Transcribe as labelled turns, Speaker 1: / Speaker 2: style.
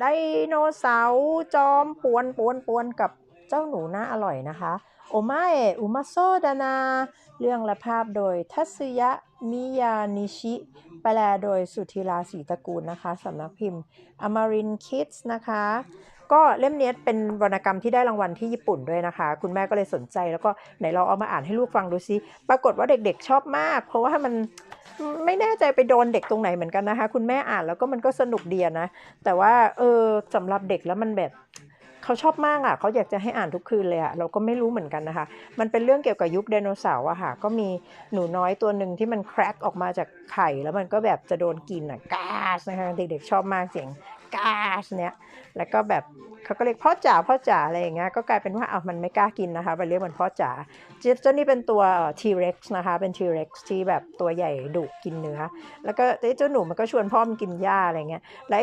Speaker 1: ไดโนเสาร์จอมปวนปวนปวนกับเจ้าหนูน่าอร่อยนะคะโอมาเอะอุมาโซดานา เรื่องและภาพโดยทัศยะมิยานิชิ แปลโดยสุธีราศรีตระกูลนะคะสำนักพิมพ์อมรินคิดส์นะคะ ก็เล่มนี้เป็นวรรณกรรมที่ได้รางวัลที่ญี่ปุ่นด้วยนะคะ คุณแม่ก็เลยสนใจแล้วก็ไหนลองเอามาอ่านให้ลูกฟังดูซิ ปรากฏว่าเด็กๆชอบมาก เพราะว่ามัน ไม่แน่ใจไปโดนเด็กตรงไหนเหมือนกันนะคะ คุณแม่อ่านแล้วก็มันก็สนุกดีนะ แต่ว่าเออสำหรับเด็กแล้วมันแบบ เขาชอบมากอะเขาอยากจะให้อ่านทุกคืนเลยอะเราก็ไม่รู้เหมือนกันนะคะ มันเป็นเรื่องเกี่ยวกับยุคไดโนเสาร์อะค่ะ ก็มีหนูน้อยตัวหนึ่งที่มันแครกออกมาจากไข่แล้วมันก็แบบจะโดนกินอะกาสนะคะเด็กๆชอบมากเสียงกาสเนี่ยแล้วก็แบบเขาก็เรียกพ่อจ๋าพ่อจ๋าอะไรอย่างเงี้ยก็กลายเป็นว่าเอามันไม่กล้ากินนะคะไปเรียกมันพ่อจ๋าเจ้านี่เป็นตัวทีเร็กซ์นะคะเป็นทีเร็กซ์ที่แบบตัวใหญ่ดุกินเนื้อแล้วก็เจ้าหนูมันก็ชวนพ่อมันกินหญ้าอะไรเงี้ยแล้ว